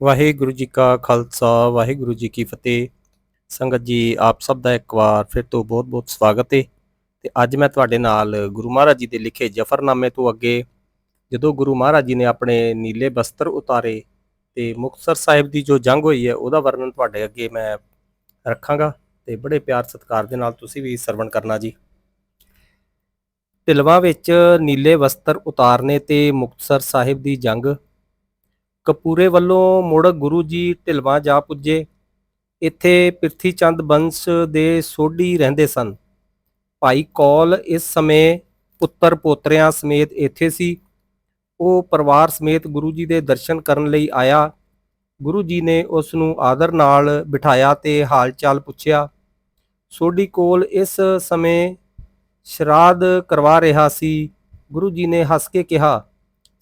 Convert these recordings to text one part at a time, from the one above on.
ਵਾਹਿਗੁਰੂ ਜੀ ਕਾ ਖਾਲਸਾ, ਵਾਹਿਗੁਰੂ ਜੀ ਕੀ ਫਤਿਹ। ਸੰਗਤ ਜੀ, ਆਪ ਸਭ ਦਾ ਇੱਕ ਵਾਰ ਫਿਰ ਤੋਂ ਬਹੁਤ-ਬਹੁਤ ਸਵਾਗਤ ਹੈ ਤੇ ਅੱਜ ਮੈਂ ਤੁਹਾਡੇ ਨਾਲ ਗੁਰੂ ਮਹਾਰਾਜ ਜੀ ਦੇ ਲਿਖੇ ਜਫਰਨਾਮੇ ਤੋਂ ਅੱਗੇ, ਜਦੋਂ ਗੁਰੂ ਮਹਾਰਾਜ ਜੀ ਨੇ ਆਪਣੇ ਨੀਲੇ ਬਸਤਰ ਉਤਾਰੇ ਤੇ ਮੁਕਤਸਰ ਸਾਹਿਬ ਦੀ ਜੋ ਜੰਗ ਹੋਈ ਹੈ, ਉਹਦਾ ਵਰਣਨ ਤੁਹਾਡੇ ਅੱਗੇ ਮੈਂ ਰੱਖਾਂਗਾ ਤੇ ਬੜੇ ਪਿਆਰ ਸਤਿਕਾਰ ਦੇ ਨਾਲ ਤੁਸੀਂ ਵੀ ਸਰਵਣ ਕਰਨਾ ਜੀ। ਢਿਲਵਾਂ ਵਿੱਚ ਨੀਲੇ ਵਸਤਰ ਉਤਾਰਨੇ ਤੇ ਮੁਕਤਸਰ ਸਾਹਿਬ ਦੀ ਜੰਗ ਕਪੂਰੇ ਵੱਲੋਂ ਮੁੜ ਗੁਰੂ ਜੀ ਢਿਲਵਾਂ ਜਾ ਪੁੱਜੇ। ਇੱਥੇ ਪ੍ਰਿਥੀ ਚੰਦ ਬੰਸ ਦੇ ਸੋਢੀ ਰਹਿੰਦੇ ਸਨ। ਭਾਈ ਕੌਲ ਇਸ ਸਮੇਂ ਪੁੱਤਰ ਪੋਤਰਿਆਂ ਸਮੇਤ ਇੱਥੇ ਸੀ। ਉਹ ਪਰਿਵਾਰ ਸਮੇਤ ਗੁਰੂ ਜੀ ਦੇ ਦਰਸ਼ਨ ਕਰਨ ਲਈ ਆਇਆ। ਗੁਰੂ ਜੀ ਨੇ ਉਸ ਨੂੰ ਆਦਰ ਨਾਲ ਬਿਠਾਇਆ ਤੇ ਹਾਲ ਚਾਲ ਪੁੱਛਿਆ। ਸੋਢੀ ਕੋਲ ਇਸ ਸਮੇਂ ਸ਼ਰਾਧ ਕਰਵਾ ਰਿਹਾ ਸੀ। ਗੁਰੂ ਜੀ ਨੇ ਹੱਸ ਕੇ ਕਿਹਾ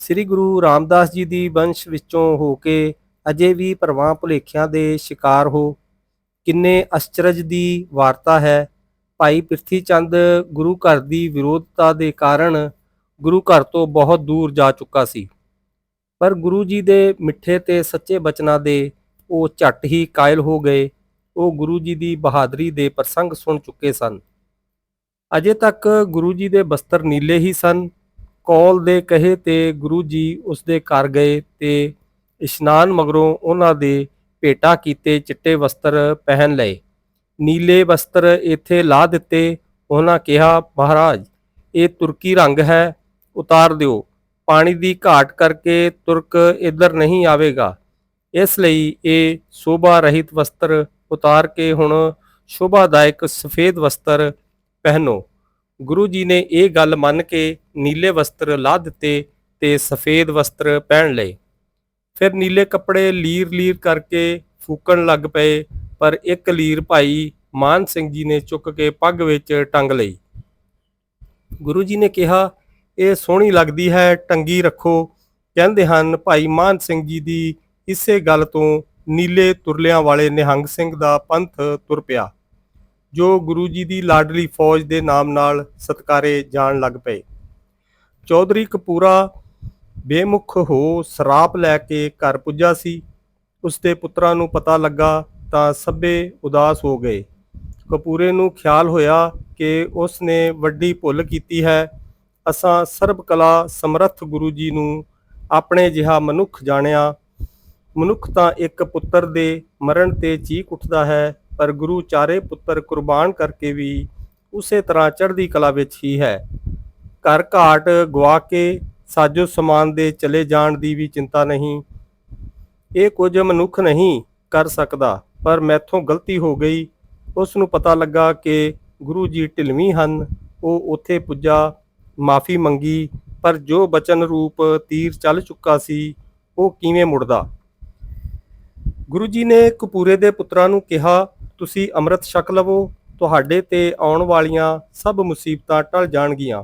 ਸ੍ਰੀ ਗੁਰੂ ਰਾਮਦਾਸ ਜੀ ਦੀ ਵੰਸ਼ ਵਿੱਚੋਂ ਹੋ ਕੇ ਅਜੇ ਵੀ ਪਰਵਾਹ ਭੁਲੇਖਿਆਂ ਦੇ ਸ਼ਿਕਾਰ ਹੋ, ਕਿੰਨੇ ਅਚਰਜ ਦੀ ਵਾਰਤਾ ਹੈ। ਭਾਈ ਪ੍ਰਿਥੀ ਚੰਦ ਗੁਰੂ ਘਰ ਦੀ ਵਿਰੋਧਤਾ ਦੇ ਕਾਰਨ ਗੁਰੂ ਘਰ ਤੋਂ ਬਹੁਤ ਦੂਰ ਜਾ ਚੁੱਕਾ ਸੀ। ਪਰ ਗੁਰੂ ਜੀ ਦੇ ਮਿੱਠੇ ਤੇ ਸੱਚੇ ਬਚਨਾਂ ਦੇ ਉਹ ਝੱਟ ਹੀ ਕਾਇਲ ਹੋ ਗਏ, ਉਹ ਗੁਰੂ ਜੀ ਦੀ ਬਹਾਦਰੀ ਦੇ ਪ੍ਰਸੰਗ ਸੁਣ ਚੁੱਕੇ ਸਨ। ਅਜੇ ਤੱਕ ਗੁਰੂ ਜੀ ਦੇ ਬਸਤਰ ਨੀਲੇ ਹੀ ਸਨ ਕੌਲ ਦੇ ਕਹੇ ਤੇ ਗੁਰੂ ਜੀ ਉਸ ਦੇ ਘਰ ਗਏ ਤੇ ਇਸ਼ਨਾਨ ਮਗਰੋਂ ਉਹਨਾਂ ਦੇ ਭੇਟਾ ਕੀਤੇ ਚਿੱਟੇ ਵਸਤਰ ਪਹਿਨ ਲਏ। ਨੀਲੇ ਵਸਤਰ ਇੱਥੇ ਲਾ ਦਿੱਤੇ, ਉਹਨਾਂ ਕਿਹਾ, ਮਹਾਰਾਜ, ਇਹ ਤੁਰਕੀ ਰੰਗ ਹੈ, ਉਤਾਰ ਦਿਓ। ਪਾਣੀ ਦੀ ਘਾਟ ਕਰਕੇ ਤੁਰਕ ਇੱਧਰ ਨਹੀਂ ਆਵੇਗਾ। ਇਸ ਲਈ ਇਹ ਸ਼ੋਭਾ ਰਹਿਤ ਵਸਤਰ ਉਤਾਰ ਕੇ ਹੁਣ ਸ਼ੋਭਾਦਾਇਕ ਸਫੇਦ ਵਸਤਰ ਪਹਿਨੋ। ਗੁਰੂ ਜੀ ਨੇ ਇਹ ਗੱਲ ਮੰਨ ਕੇ ਨੀਲੇ ਵਸਤਰ ਲਾਹ ਦਿੱਤੇ ਤੇ ਸਫੇਦ ਵਸਤਰ ਪਹਿਨ ਲਏ। ਫਿਰ ਨੀਲੇ ਕੱਪੜੇ ਲੀਰ-ਲੀਰ ਕਰਕੇ ਫੂਕਣ ਲੱਗ ਪਏ, ਪਰ ਇੱਕ ਲੀਰ ਭਾਈ ਮਾਨ ਸਿੰਘ ਜੀ ਨੇ ਚੁੱਕ ਕੇ ਪੱਗ ਵਿੱਚ ਟੰਗ ਲਈ। ਗੁਰੂ ਜੀ ਨੇ ਕਿਹਾ, ਇਹ ਸੋਹਣੀ ਲੱਗਦੀ ਹੈ, ਟੰਗੀ ਰੱਖੋ। ਕਹਿੰਦੇ ਹਨ, ਭਾਈ ਮਾਨ ਸਿੰਘ ਜੀ ਦੀ ਇਸੇ ਗੱਲ ਤੋਂ ਨੀਲੇ ਤੁਰਲਿਆਂ ਵਾਲੇ ਨਿਹੰਗ ਸਿੰਘ ਦਾ ਪੰਥ ਤੁਰ ਪਿਆ। ਜੋ ਗੁਰੂ ਜੀ ਦੀ ਲਾਡਲੀ ਫੌਜ ਦੇ ਨਾਮ ਨਾਲ ਸਤਕਾਰੇ ਜਾਣ ਲੱਗ ਪਏ। ਚੌਧਰੀ ਕਪੂਰਾ ਬੇਮੁਖ ਹੋ ਸਰਾਪ ਲੈ ਕੇ ਘਰ ਪੁੱਜਾ ਸੀ। ਉਸਦੇ ਪੁੱਤਰਾਂ ਨੂੰ ਪਤਾ ਲੱਗਾ ਤਾਂ ਸਭੇ ਉਦਾਸ ਹੋ ਗਏ। ਕਪੂਰੇ ਨੂੰ ਖਿਆਲ ਹੋਇਆ ਕਿ ਉਸ ਨੇ ਵੱਡੀ ਭੁੱਲ ਕੀਤੀ ਹੈ। ਅਸਾਂ ਸਰਬ ਕਲਾ ਸਮਰੱਥ ਗੁਰੂ ਜੀ ਨੂੰ ਆਪਣੇ ਜਿਹਾ ਮਨੁੱਖ ਜਾਣਿਆ। ਮਨੁੱਖ ਤਾਂ ਇੱਕ ਪੁੱਤਰ ਦੇ ਮਰਨ ਤੇ ਚੀਕ ਉੱਠਦਾ ਹੈ। ਪਰ ਗੁਰੂ ਚਾਰੇ ਪੁੱਤਰ ਕੁਰਬਾਨ ਕਰਕੇ ਵੀ ਉਸੇ ਤਰ੍ਹਾਂ ਚੜ੍ਹਦੀ ਕਲਾ ਵਿੱਚ ਹੀ ਹੈ। ਘਰ ਘਾਟ ਗਵਾ ਕੇ ਸਾਜੋ ਸਮਾਨ ਦੇ ਚਲੇ ਜਾਣ ਦੀ ਵੀ ਚਿੰਤਾ ਨਹੀਂ। ਇਹ ਕੁਝ ਮਨੁੱਖ ਨਹੀਂ ਕਰ ਸਕਦਾ, ਪਰ ਮੈਥੋਂ ਗਲਤੀ ਹੋ ਗਈ। ਉਸ ਨੂੰ ਪਤਾ ਲੱਗਾ ਕਿ ਗੁਰੂ ਜੀ ਢਿਲਵੀ ਹਨ, ਉਹ ਉੱਥੇ ਪੁੱਜਾ, ਮਾਫੀ ਮੰਗੀ, ਪਰ ਜੋ ਬਚਨ ਰੂਪ ਤੀਰ ਚੱਲ ਚੁੱਕਾ ਸੀ, ਉਹ ਕਿਵੇਂ ਮੁੜਦਾ? ਗੁਰੂ ਜੀ ਨੇ ਕਪੂਰੇ ਦੇ ਪੁੱਤਰਾਂ ਨੂੰ ਕਿਹਾ ਤੁਸੀਂ ਅੰਮ੍ਰਿਤ ਛਕ ਲਵੋ, ਤੁਹਾਡੇ ਤੇ ਆਉਣ ਵਾਲੀਆਂ ਸਭ ਮੁਸੀਬਤਾਂ ਟਲ ਜਾਣਗੀਆਂ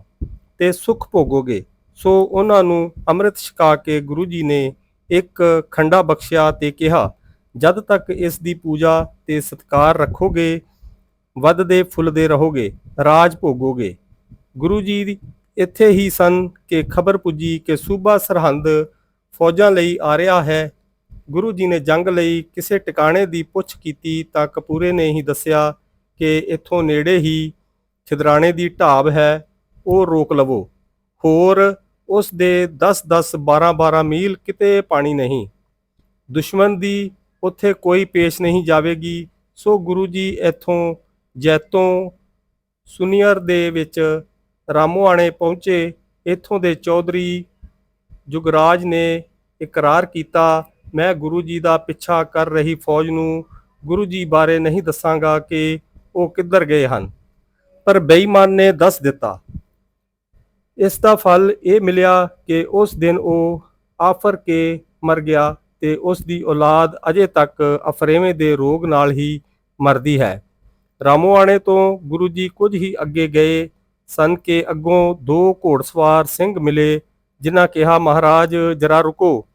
ਤੇ ਸੁਖ ਭੋਗੋਗੇ। ਸੋ ਉਹਨਾਂ ਨੂੰ ਅੰਮ੍ਰਿਤ ਛਕਾ ਕੇ ਗੁਰੂ ਜੀ ਨੇ ਇੱਕ ਖੰਡਾ ਬਖਸ਼ਿਆ ਤੇ ਕਿਹਾ, ਜਦ ਤੱਕ ਇਸ ਦੀ ਪੂਜਾ ਤੇ ਸਤਕਾਰ ਰੱਖੋਗੇ, ਵੱਧਦੇ ਫੁੱਲਦੇ ਰਹੋਗੇ, ਰਾਜ ਭੋਗੋਗੇ। ਗੁਰੂ ਜੀ ਇੱਥੇ ਹੀ ਸਨ ਕਿ ਖਬਰ ਪੁੱਜੀ ਕਿ ਸੂਬਾ ਸਰਹੰਦ ਫੌਜਾਂ ਲਈ ਆ ਰਿਹਾ ਹੈ ਗੁਰੂ ਜੀ ਨੇ ਜੰਗ ਲਈ ਕਿਸੇ ਟਿਕਾਣੇ ਦੀ ਪੁੱਛ ਕੀਤੀ ਤਾਂ ਕਪੂਰੇ ਨੇ ਹੀ ਦੱਸਿਆ ਕਿ ਇੱਥੋਂ ਨੇੜੇ ਹੀ ਖਿਦਰਾਣੇ ਦੀ ਢਾਬ ਹੈ, ਉਹ ਰੋਕ ਲਵੋ। ਹੋਰ ਉਸ ਦੇ 10-10 12-12 ਮੀਲ ਕਿਤੇ ਪਾਣੀ ਨਹੀਂ। ਦੁਸ਼ਮਣ ਦੀ ਉੱਥੇ ਕੋਈ ਪੇਸ਼ ਨਹੀਂ ਜਾਵੇਗੀ, ਸੋ ਗੁਰੂ ਜੀ ਇੱਥੋਂ ਜੈਤੋਂ ਸੁਨੀਅਰ ਦੇ ਵਿੱਚ ਰਾਮੋਆਣੇ ਪਹੁੰਚੇ। ਇੱਥੋਂ ਦੇ ਚੌਧਰੀ ਜੁਗਰਾਜ ਨੇ ਇਕਰਾਰ ਕੀਤਾ ਮੈਂ ਗੁਰੂ ਜੀ ਦਾ ਪਿੱਛਾ ਕਰ ਰਹੀ ਫੌਜ ਨੂੰ ਗੁਰੂ ਜੀ ਬਾਰੇ ਨਹੀਂ ਦੱਸਾਂਗਾ ਕਿ ਉਹ ਕਿੱਧਰ ਗਏ ਹਨ। ਪਰ ਬੇਈਮਾਨ ਨੇ ਦੱਸ ਦਿੱਤਾ। ਇਸ ਦਾ ਫਲ ਇਹ ਮਿਲਿਆ ਕਿ ਉਸ ਦਿਨ ਉਹ ਆਫਰ ਕੇ ਮਰ ਗਿਆ ਤੇ ਉਸ ਦੀ ਔਲਾਦ ਅਜੇ ਤੱਕ ਅਫਰੇਵੇਂ ਦੇ ਰੋਗ ਨਾਲ ਹੀ ਮਰਦੀ ਹੈ। ਰਾਮੋਆਣੇ ਤੋਂ ਗੁਰੂ ਜੀ ਕੁਝ ਹੀ ਅੱਗੇ ਗਏ ਸਨ ਕਿ ਅੱਗੋਂ ਦੋ ਘੋੜਸਵਾਰ ਸਿੰਘ ਮਿਲੇ, ਜਿਨ੍ਹਾਂ ਕਿਹਾ, ਮਹਾਰਾਜ, ਜਰਾ ਰੁਕੋ।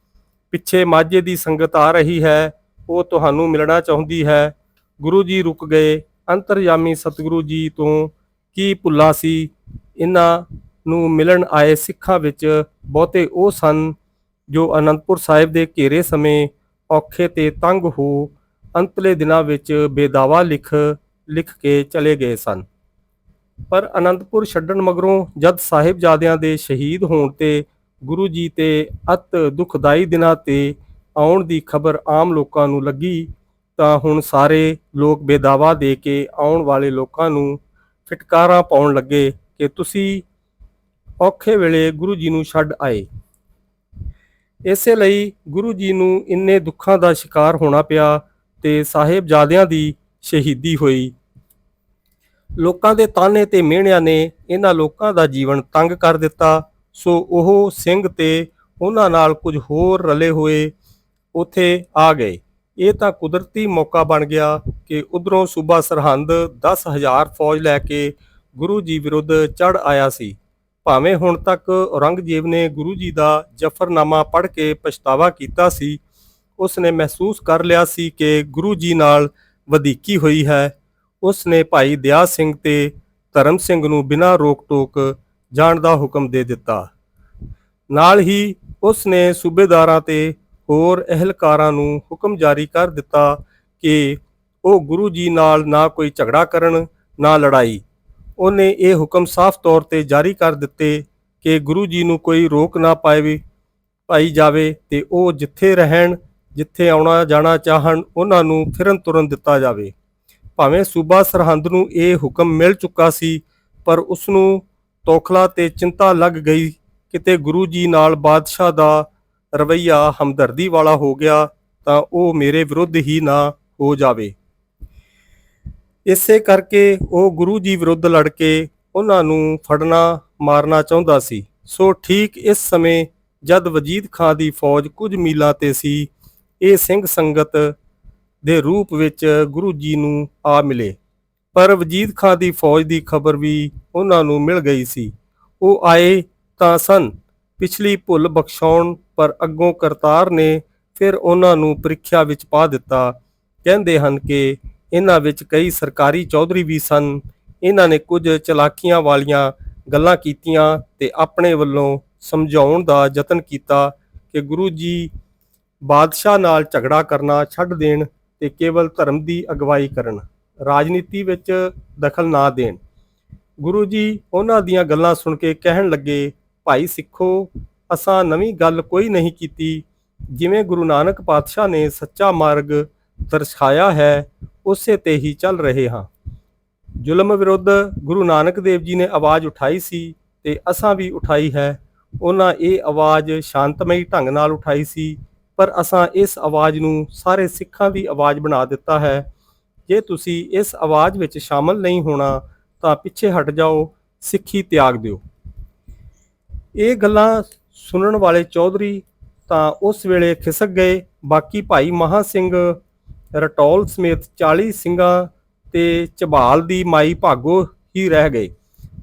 ਪਿੱਛੇ ਮਾਝੇ ਦੀ ਸੰਗਤ ਆ ਰਹੀ ਹੈ, ਉਹ ਤੁਹਾਨੂੰ ਮਿਲਣਾ ਚਾਹੁੰਦੀ ਹੈ। ਗੁਰੂ ਜੀ ਰੁਕ ਗਏ, ਅੰਤਰਯਾਮੀ ਸਤਿਗੁਰੂ ਜੀ ਤੋਂ ਕੀ ਭੁੱਲਾ ਸੀ? ਇਹਨਾਂ ਨੂੰ ਮਿਲਣ ਆਏ ਸਿੱਖਾਂ ਵਿੱਚ ਬਹੁਤੇ ਉਹ ਸਨ ਜੋ ਅਨੰਦਪੁਰ ਸਾਹਿਬ ਦੇ ਘੇਰੇ ਸਮੇਂ ਔਖੇ ਤੇ ਤੰਗ ਹੋ ਅੰਤਲੇ ਦਿਨਾਂ ਵਿੱਚ ਬੇਦਾਵਾ ਲਿਖ ਲਿਖ ਕੇ ਚਲੇ ਗਏ ਸਨ। ਪਰ ਅਨੰਦਪੁਰ ਛੱਡਣ ਮਗਰੋਂ ਜਦ ਸਾਹਿਬਜ਼ਾਦਿਆਂ ਦੇ ਸ਼ਹੀਦ ਹੋਣ ਤੇ ਗੁਰੂ ਜੀ ਤੇ ਅਤ ਦੁਖਦਾਈ ਦਿਨਾਂ ਤੇ ਆਉਣ ਦੀ ਖਬਰ ਆਮ ਲੋਕਾਂ ਨੂੰ ਲੱਗੀ, ਤਾਂ ਹੁਣ ਸਾਰੇ ਲੋਕ ਬੇਦਾਵਾ ਦੇ ਕੇ ਆਉਣ ਵਾਲੇ ਲੋਕਾਂ ਨੂੰ ਫਟਕਾਰਾਂ ਪਾਉਣ ਲੱਗੇ ਕਿ ਤੁਸੀਂ ਔਖੇ ਵੇਲੇ ਗੁਰੂ ਜੀ ਨੂੰ ਛੱਡ ਆਏ। ਇਸੇ ਲਈ ਗੁਰੂ ਜੀ ਨੂੰ ਇੰਨੇ ਦੁੱਖਾਂ ਦਾ ਸ਼ਿਕਾਰ ਹੋਣਾ ਪਿਆ ਤੇ ਸਾਹਿਬਜ਼ਾਦਿਆਂ ਦੀ ਸ਼ਹੀਦੀ ਹੋਈ। ਲੋਕਾਂ ਦੇ ਤਾਨੇ ਤੇ ਮਿਹਣਿਆਂ ਨੇ ਇਹਨਾਂ ਲੋਕਾਂ ਦਾ ਜੀਵਨ ਤੰਗ ਕਰ ਦਿੱਤਾ। ਸੋ ਉਹ ਸਿੰਘ ਤੇ ਉਹਨਾਂ ਨਾਲ ਕੁਝ ਹੋਰ ਰਲੇ ਹੋਏ ਉਥੇ ਆ ਗਏ। ਇਹ ਤਾਂ ਕੁਦਰਤੀ ਮੌਕਾ ਬਣ ਗਿਆ ਕਿ ਉਧਰੋਂ ਸੂਬਾ ਸਰਹੰਦ 10000 ਫੌਜ ਲੈ ਕੇ ਗੁਰੂ ਜੀ ਵਿਰੁੱਧ ਚੜ ਆਇਆ ਸੀ। ਭਾਵੇਂ ਹੁਣ ਤੱਕ ਔਰੰਗਜ਼ੇਬ ਨੇ ਗੁਰੂ ਜੀ ਦਾ ਜਫਰਨਾਮਾ ਪੜ੍ਹ ਕੇ ਪਛਤਾਵਾ ਕੀਤਾ ਸੀ ਉਸ ਨੇ ਮਹਿਸੂਸ ਕਰ ਲਿਆ ਸੀ ਕਿ ਗੁਰੂ ਜੀ ਨਾਲ ਵਧੀਕੀ ਹੋਈ ਹੈ। ਉਸ ਨੇ ਭਾਈ ਦਿਆ ਸਿੰਘ ਤੇ ਧਰਮ ਸਿੰਘ ਨੂੰ ਬਿਨਾਂ ਰੋਕ ਟੋਕ ਜਾਣ ਦਾ ਹੁਕਮ ਦੇ ਦਿੱਤਾ। ਨਾਲ ਹੀ ਉਸ ਨੇ ਸੂਬੇਦਾਰਾਂ ਤੇ ਹੋਰ ਅਹਿਲਕਾਰਾਂ ਨੂੰ ਹੁਕਮ ਜਾਰੀ ਕਰ ਦਿੱਤਾ ਕਿ ਉਹ ਗੁਰੂ ਜੀ ਨਾਲ ਨਾ ਕੋਈ ਝਗੜਾ ਕਰਨ, ਨਾ ਲੜਾਈ। ਉਹਨੇ ਇਹ ਹੁਕਮ ਸਾਫ਼ ਤੌਰ ਤੇ ਜਾਰੀ ਕਰ ਦਿੱਤੇ ਕਿ ਗੁਰੂ ਜੀ ਨੂੰ ਕੋਈ ਰੋਕ ਨਾ ਪਾਏਵੀ ਪਾਈ ਜਾਵੇ ਤੇ ਉਹ ਜਿੱਥੇ ਰਹਿਣ, ਜਿੱਥੇ ਆਉਣਾ ਜਾਣਾ ਚਾਹਣ, ਉਹਨਾਂ ਨੂੰ ਫਿਰਨ ਤੁਰਨ ਦਿੱਤਾ ਜਾਵੇ। ਭਾਵੇਂ ਸੂਬਾ ਸਰਹੰਦ ਨੂੰ ਇਹ ਹੁਕਮ ਮਿਲ ਚੁੱਕਾ ਸੀ, ਪਰ ਉਸ ਨੂੰ ਤੋਖਲਾ ਤੇ ਚਿੰਤਾ ਲੱਗ ਗਈ। ਕਿਤੇ ਗੁਰੂ ਜੀ ਨਾਲ ਬਾਦਸ਼ਾਹ ਦਾ ਰਵਈਆ ਹਮਦਰਦੀ ਵਾਲਾ ਹੋ ਗਿਆ ਤਾਂ ਉਹ ਮੇਰੇ ਵਿਰੁੱਧ ਹੀ ਨਾ ਹੋ ਜਾਵੇ। ਇਸੇ ਕਰਕੇ ਉਹ ਗੁਰੂ ਜੀ ਵਿਰੁੱਧ ਲੜ ਕੇ ਉਹਨਾਂ ਨੂੰ ਫੜਨਾ, ਮਾਰਨਾ ਚਾਹੁੰਦਾ ਸੀ। ਸੋ ਠੀਕ ਇਸ ਸਮੇਂ ਜਦ ਵਜੀਦ ਖਾਂ ਦੀ ਫੌਜ ਕੁਝ ਮੀਲਾਂ ਤੇ ਸੀ, ਇਹ ਸਿੰਘ ਸੰਗਤ ਦੇ ਰੂਪ ਵਿੱਚ ਗੁਰੂ ਜੀ ਨੂੰ ਆ ਮਿਲੇ। ਪਰ ਵਜੀਦ ਖਾਂ ਦੀ ਫੌਜ ਦੀ ਖਬਰ ਵੀ ਉਹਨਾਂ ਨੂੰ ਮਿਲ ਗਈ ਸੀ। ਉਹ ਆਏ ਤਾਂ ਸਨ। ਪਿਛਲੀ ਭੁੱਲ ਬਖਸ਼ਾਉਣ ਪਰ ਅੱਗੋਂ ਕਰਤਾਰ ਨੇ ਫਿਰ ਉਹਨਾਂ ਨੂੰ ਪ੍ਰੀਖਿਆ ਵਿੱਚ ਪਾ ਦਿੱਤਾ। ਕਹਿੰਦੇ ਹਨ ਕਿ ਇਹਨਾਂ ਵਿੱਚ ਕਈ ਸਰਕਾਰੀ ਚੌਧਰੀ ਵੀ ਸਨ। ਇਹਨਾਂ ਨੇ ਕੁਝ ਚਲਾਕੀਆਂ ਵਾਲੀਆਂ ਗੱਲਾਂ ਕੀਤੀਆਂ ਤੇ ਆਪਣੇ ਵੱਲੋਂ ਸਮਝਾਉਣ ਦਾ ਯਤਨ ਕੀਤਾ ਕਿ ਗੁਰੂ ਜੀ ਬਾਦਸ਼ਾਹ ਨਾਲ ਝਗੜਾ ਕਰਨਾ ਛੱਡ ਦੇਣ ਤੇ ਕੇਵਲ ਧਰਮ ਦੀ ਅਗਵਾਈ ਕਰਨ। ਰਾਜਨੀਤੀ ਵਿੱਚ ਦਖਲ ਨਾ ਦੇਣ। ਗੁਰੂ ਜੀ ਉਹਨਾਂ ਦੀਆਂ ਗੱਲਾਂ ਸੁਣ ਕੇ ਕਹਿਣ ਲੱਗੇ, ਭਾਈ ਸਿੱਖੋ, ਅਸਾਂ ਨਵੀਂ ਗੱਲ ਕੋਈ ਨਹੀਂ ਕੀਤੀ। ਜਿਵੇਂ ਗੁਰੂ ਨਾਨਕ ਪਾਤਸ਼ਾਹ ਨੇ ਸੱਚਾ ਮਾਰਗ ਦਰਸਾਇਆ ਹੈ, ਉਸੇ ਤੇ ਹੀ ਚੱਲ ਰਹੇ ਹਾਂ। ਜ਼ੁਲਮ ਵਿਰੁੱਧ ਗੁਰੂ ਨਾਨਕ ਦੇਵ ਜੀ ਨੇ ਆਵਾਜ਼ ਉਠਾਈ ਸੀ ਤੇ ਅਸਾਂ ਵੀ ਉਠਾਈ ਹੈ। ਉਹਨਾਂ ਇਹ ਆਵਾਜ਼ ਸ਼ਾਂਤਮਈ ਢੰਗ ਨਾਲ ਉਠਾਈ ਸੀ, ਪਰ ਅਸਾਂ ਇਸ ਆਵਾਜ਼ ਨੂੰ ਸਾਰੇ ਸਿੱਖਾਂ ਦੀ ਆਵਾਜ਼ ਬਣਾ ਦਿੱਤਾ ਹੈ। ਜੇ ਤੁਸੀਂ ਇਸ ਆਵਾਜ਼ ਵਿੱਚ ਸ਼ਾਮਲ ਨਹੀਂ ਹੋਣਾ, ਤਾਂ ਪਿੱਛੇ ਹਟ ਜਾਓ, ਸਿੱਖੀ ਤਿਆਗ ਦਿਓ। ਇਹ ਗੱਲਾਂ ਸੁਣਨ ਵਾਲੇ ਚੌਧਰੀ ਤਾਂ ਉਸ ਵੇਲੇ ਖਿਸਕ ਗਏ। ਬਾਕੀ ਭਾਈ ਮਹਾ ਸਿੰਘ ਰਟੌਲ ਸਮੇਤ 40 ਸਿੰਘਾਂ ਤੇ ਝਬਾਲ ਦੀ ਮਾਈ ਭਾਗੋ ਹੀ ਰਹਿ ਗਏ।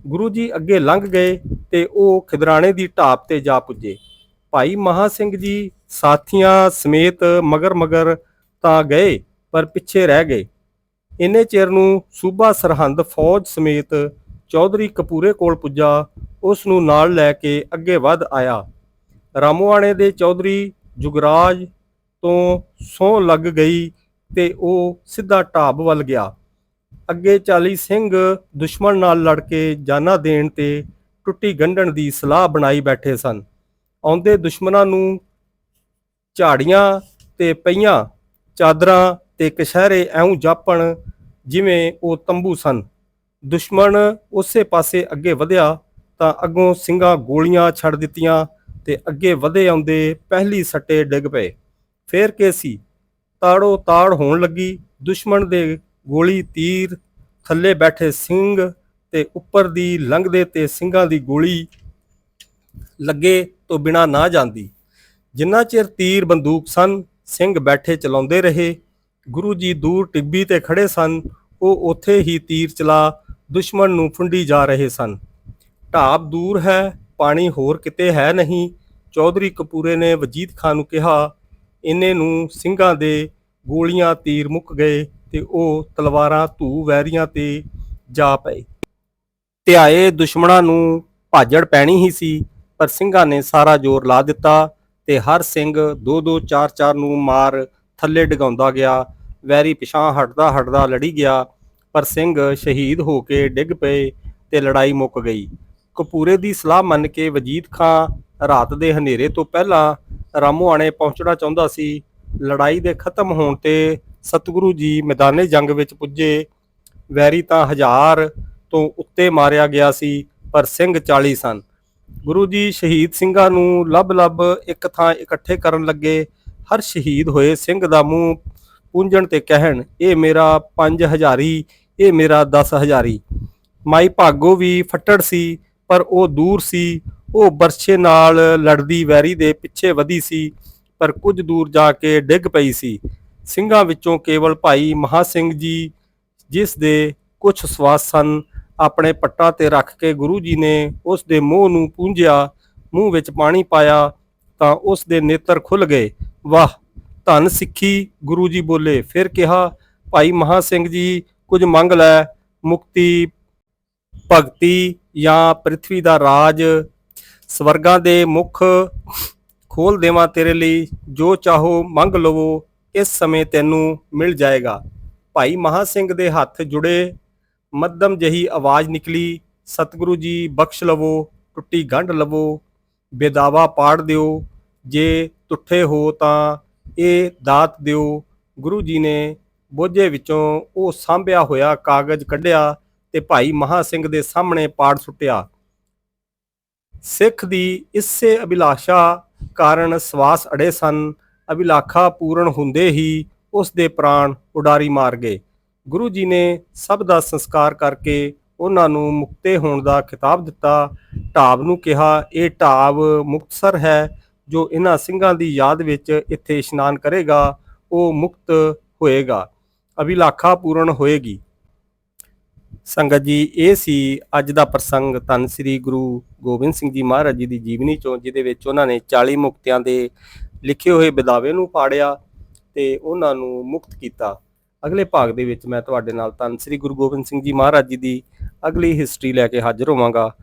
ਗੁਰੂ ਜੀ ਅੱਗੇ ਲੰਘ ਗਏ ਤੇ ਉਹ ਖਿਦਰਾਣੇ ਦੀ ਢਾਬ ਤੇ ਜਾ ਪੁੱਜੇ। ਭਾਈ ਮਹਾ ਸਿੰਘ ਜੀ ਸਾਥੀਆਂ ਸਮੇਤ ਮਗਰ ਮਗਰ ਤਾਂ ਗਏ, ਪਰ ਪਿੱਛੇ ਰਹਿ ਗਏ। ਇੰਨੇ ਚਿਰ ਨੂੰ ਸੂਬਾ ਸਰਹੰਦ ਫੌਜ ਸਮੇਤ ਚੌਧਰੀ ਕਪੂਰੇ ਕੋਲ ਪੁੱਜਾ, ਉਸ ਨੂੰ ਨਾਲ ਲੈ ਕੇ ਅੱਗੇ ਵੱਧ ਆਇਆ। ਰਾਮੋਆਣੇ ਦੇ ਚੌਧਰੀ ਜੁਗਰਾਜ ਤੋਂ ਸੌ ਲੱਗ ਗਈ ਤੇ ਉਹ ਸਿੱਧਾ ਢਾਬ ਵੱਲ ਗਿਆ। ਅੱਗੇ 40 ਸਿੰਘ ਦੁਸ਼ਮਣ ਨਾਲ ਲੜ ਕੇ ਜਾਨਾਂ ਦੇਣ ਤੇ ਟੁੱਟੀ ਗੰਢਣ ਦੀ ਸਲਾਹ ਬਣਾਈ ਬੈਠੇ ਸਨ। ਆਉਂਦੇ ਦੁਸ਼ਮਣਾਂ ਨੂੰ ਝਾੜੀਆਂ ਤੇ ਪਈਆਂ ਚਾਦਰਾਂ ਤੇ ਕਸ਼ਹਿਰੇ ਐਉਂ ਜਾਪਣ ਜਿਵੇਂ ਉਹ ਤੰਬੂ ਸਨ। ਦੁਸ਼ਮਣ ਉਸੇ ਪਾਸੇ ਅੱਗੇ ਵਧਿਆ ਤਾਂ ਅੱਗੋਂ ਸਿੰਘਾਂ ਗੋਲੀਆਂ ਛੱਡ ਦਿੱਤੀਆਂ ਤੇ ਅੱਗੇ ਵਧੇ ਆਉਂਦੇ ਪਹਿਲੀ ਸੱਟੇ ਡਿੱਗ ਪਏ। ਫੇਰ ਕੇ ਸੀ? ਤਾੜੋ ਤਾੜ ਹੋਣ ਲੱਗੀ। ਦੁਸ਼ਮਣ ਦੇ ਗੋਲੀ ਤੀਰ, ਥੱਲੇ ਬੈਠੇ ਸਿੰਘ ਤੇ ਉੱਪਰ ਦੀ ਲੰਘਦੇ ਤੇ ਸਿੰਘਾਂ ਦੀ ਗੋਲੀ ਲੱਗੇ ਤੋਂ ਬਿਨਾ ਨਾ ਜਾਂਦੀ। ਜਿੰਨਾ ਚਿਰ ਤੀਰ ਬੰਦੂਕ ਸਨ, ਸਿੰਘ ਬੈਠੇ ਚਲਾਉਂਦੇ ਰਹੇ। ਗੁਰੂ ਜੀ ਦੂਰ ਟਿੱਬੀ ਤੇ ਖੜੇ ਸਨ, ਉਹ ਉੱਥੇ ਹੀ ਤੀਰ ਚਲਾ, ਦੁਸ਼ਮਣ ਨੂੰ ਫੁੰਡੀ ਜਾ ਰਹੇ ਸਨ। ਢਾਬ ਦੂਰ ਹੈ, ਪਾਣੀ ਹੋਰ ਕਿਤੇ ਹੈ ਨਹੀਂ, ਚੌਧਰੀ ਕਪੂਰੇ ਨੇ ਵਜੀਦ ਖਾਨ ਨੂੰ ਕਿਹਾ, ਇਹਨੇ ਨੂੰ ਸਿੰਘਾਂ ਦੇ ਗੋਲੀਆਂ ਤੀਰ ਮੁੱਕ ਗਏ ਤੇ ਉਹ ਤਲਵਾਰਾਂ ਧੂ ਵੈਰੀਆਂ ਤੇ ਜਾ ਪਏ। ਧਿਆਏ ਦੁਸ਼ਮਣਾਂ ਨੂੰ ਭਾਜੜ ਪੈਣੀ ਹੀ ਸੀ, ਪਰ ਸਿੰਘਾਂ ਨੇ ਸਾਰਾ ਜ਼ੋਰ ਲਾ ਦਿੱਤਾ ਤੇ ਹਰ ਸਿੰਘ ਦੋ ਦੋ ਚਾਰ ਚਾਰ ਨੂੰ ਮਾਰ ਥੱਲੇ ਡਗਾਉਂਦਾ ਗਿਆ, ਵੈਰੀ ਪਿਛਾਂ ਹਟਦਾ ਹਟਦਾ ਲੜੀ ਗਿਆ, ਪਰ ਸਿੰਘ ਸ਼ਹੀਦ ਹੋ ਕੇ ਡਿੱਗ ਪਏ ਤੇ ਲੜਾਈ ਮੁੱਕ ਗਈ। ਕਪੂਰੇ ਦੀ ਸਲਾਹ ਮੰਨ ਕੇ ਵਜੀਦ ਖਾਂ ਰਾਤ ਦੇ ਹਨੇਰੇ ਤੋਂ ਪਹਿਲਾਂ ਰਾਮੋਆਣੇ ਪਹੁੰਚਣਾ ਚਾਹੁੰਦਾ ਸੀ। ਲੜਾਈ ਦੇ ਖਤਮ ਹੋਣ ਤੇ ਸਤਿਗੁਰੂ ਜੀ ਮੈਦਾਨੇ ਜੰਗ ਵਿੱਚ ਪੁੱਜੇ। ਵੈਰੀ ਤਾਂ ਹਜ਼ਾਰ ਤੋਂ ਉੱਤੇ ਮਾਰਿਆ ਗਿਆ ਸੀ, ਪਰ ਸਿੰਘ 40 ਸਨ। ਗੁਰੂ ਜੀ ਸ਼ਹੀਦ ਸਿੰਘਾਂ ਨੂੰ ਲੱਭ-ਲੱਭ ਇੱਕ ਥਾਂ ਇਕੱਠੇ ਕਰਨ ਲੱਗੇ। ਹਰ ਸ਼ਹੀਦ ਹੋਏ, ਸਿੰਘ ਦਾ ਮੂੰਹ ਪੂੰਝਣ ਤੇ ਕਹਿਣ, ਇਹ ਮੇਰਾ 5000ਹੀ ਇਹ ਮੇਰਾ 10000ਹੀ ਮਾਈ ਭਾਗੋ ਵੀ ਫੱਟੜ ਸੀ, ਪਰ ਉਹ ਦੂਰ ਸੀ। ਉਹ ਬਰਛੇ ਨਾਲ ਲੜਦੀ ਵੈਰੀ ਦੇ ਪਿੱਛੇ ਵਧੀ ਸੀ, ਪਰ ਕੁਝ ਦੂਰ ਜਾ ਕੇ ਡਿੱਗ ਪਈ ਸੀ। ਸਿੰਘਾਂ ਵਿੱਚੋਂ ਕੇਵਲ ਭਾਈ ਮਹਾ ਸਿੰਘ ਜੀ, ਜਿਸ ਦੇ ਕੁਝ ਸਵਾਸ ਸਨ, ਆਪਣੇ ਪੱਟਾਂ ਤੇ ਰੱਖ ਕੇ ਗੁਰੂ ਜੀ ਨੇ ਉਸ ਦੇ ਮੂੰਹ ਨੂੰ ਪੂੰਝਿਆ, ਮੂੰਹ ਵਿੱਚ ਪਾਣੀ ਪਾਇਆ ਤਾਂ ਉਸ ਦੇ ਨੇਤਰ ਖੁੱਲ ਗਏ। ਵਾਹ, ਧੰਨ ਸਿੱਖੀ ਗੁਰੂ ਜੀ ਬੋਲੇ। ਫਿਰ ਕਿਹਾ, ਭਾਈ ਮਹਾ ਸਿੰਘ ਜੀ, ਕੁਝ ਮੰਗ ਲੈ। ਮੁਕਤੀ, ਭਗਤੀ ਜਾਂ ਪ੍ਰithvi ਦਾ ਰਾਜ। ਸਵਰਗਾਂ ਦੇ ਮੁਖ ਖੋਲ ਦੇਵਾਂ ਤੇਰੇ ਲਈ। ਜੋ ਚਾਹੋ ਮੰਗ ਲਵੋ, ਇਸ ਸਮੇਂ ਤੈਨੂੰ ਮਿਲ ਜਾਏਗਾ। ਭਾਈ ਮਹਾ ਸਿੰਘ ਦੇ ਹੱਥ ਜੁੜੇ। ਮੱਧਮ ਜਹੀ ਆਵਾਜ਼ ਨਿਕਲੀ, ਸਤਿਗੁਰੂ ਜੀ, ਬਖਸ਼ ਲਵੋ, ਟੁੱਟੀ ਗੰਢ ਲਵੋ। ਬੇਦਾਵਾ ਪਾੜ ਦਿਓ। ਜੇ ਤੁੱਠੇ ਹੋ ਤਾਂ ਇਹ ਦਾਤ ਦਿਓ। ਗੁਰੂ ਜੀ ਨੇ ਬੋਝੇ ਵਿੱਚੋਂ ਉਹ ਸਾਂਭਿਆ ਹੋਇਆ ਕਾਗਜ਼ ਕੱਢਿਆ ਤੇ ਭਾਈ ਮਹਾ ਸਿੰਘ ਦੇ ਸਾਹਮਣੇ ਪਾੜ ਸੁੱਟਿਆ। ਸਿੱਖ ਦੀ ਇਸੇ ਅਭਿਲਾਸ਼ਾ ਕਾਰਨ ਸਵਾਸ ਅੜੇ ਸਨ। ਅਭਿਲਾਖਾ ਪੂਰਨ ਹੁੰਦੇ ਹੀ ਉਸ ਦੇ ਪ੍ਰਾਣ ਉਡਾਰੀ ਮਾਰ ਗਏ। ਗੁਰੂ ਜੀ ਨੇ ਸਭ ਦਾ ਸੰਸਕਾਰ ਕਰਕੇ ਉਹਨਾਂ ਨੂੰ ਮੁਕਤੇ ਹੋਣ ਦਾ ਖਿਤਾਬ ਦਿੱਤਾ। ਢਾਬ ਨੂੰ ਕਿਹਾ, ਇਹ ਢਾਬ ਮੁਕਤਸਰ ਹੈ, ਜੋ ਇਹਨਾਂ ਸਿੰਘਾਂ ਦੀ ਯਾਦ ਵਿੱਚ ਇੱਥੇ ਇਸ਼ਨਾਨ ਕਰੇਗਾ। ਉਹ ਮੁਕਤ ਹੋਏਗਾ, ਅਭਿਲਾਖਾ ਪੂਰਨ ਹੋਏਗੀ। ਸੰਗਤ ਜੀ, ਇਹ ਸੀ ਅੱਜ ਦਾ ਪ੍ਰਸੰਗ। ਧੰਨ ਸ੍ਰੀ ਗੁਰੂ ਗੋਬਿੰਦ ਸਿੰਘ ਜੀ ਮਹਾਰਾਜ ਜੀ ਦੀ ਜੀਵਨੀ ਚੋਂ, ਜਿਹਦੇ ਵਿੱਚ ਉਹਨਾਂ ਨੇ 40 ਮੁਕਤਿਆਂ ਦੇ ਲਿਖੇ ਹੋਏ ਬਿਦਾਵੇ ਨੂੰ ਪਾੜਿਆ ਤੇ ਉਹਨਾਂ ਨੂੰ ਮੁਕਤ ਕੀਤਾ। ਅਗਲੇ ਭਾਗ ਦੇ ਵਿੱਚ ਮੈਂ ਤੁਹਾਡੇ ਨਾਲ ਧੰਨ ਸ੍ਰੀ ਗੁਰੂ ਗੋਬਿੰਦ ਸਿੰਘ ਜੀ ਮਹਾਰਾਜ ਜੀ ਦੀ ਅਗਲੀ ਹਿਸਟਰੀ ਲੈ ਕੇ ਹਾਜ਼ਰ ਹੋਵਾਂਗਾ।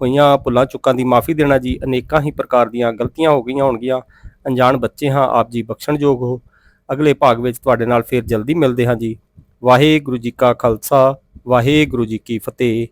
ਹੋਈਆਂ ਭੁੱਲਾਂ ਚੁੱਕਾਂ ਦੀ ਮਾਫੀ ਦੇਣਾ ਜੀ। ਅਨੇਕਾਂ ਹੀ ਪ੍ਰਕਾਰ ਦੀਆਂ ਗਲਤੀਆਂ ਹੋ ਗਈਆਂ ਹੋਣਗੀਆਂ। ਅਣਜਾਣ ਬੱਚੇ ਹਾਂ, ਆਪ ਜੀ ਬਖਸ਼ਣਯੋਗ ਹੋ। ਅਗਲੇ ਭਾਗ ਵਿੱਚ ਤੁਹਾਡੇ ਨਾਲ ਫੇਰ ਜਲਦੀ ਮਿਲਦੇ ਹਾਂ ਜੀ। ਵਾਹਿਗੁਰੂ ਜੀ ਕਾ ਖਾਲਸਾ, ਵਾਹਿਗੁਰੂ ਜੀ ਕੀ ਫਤਿਹ।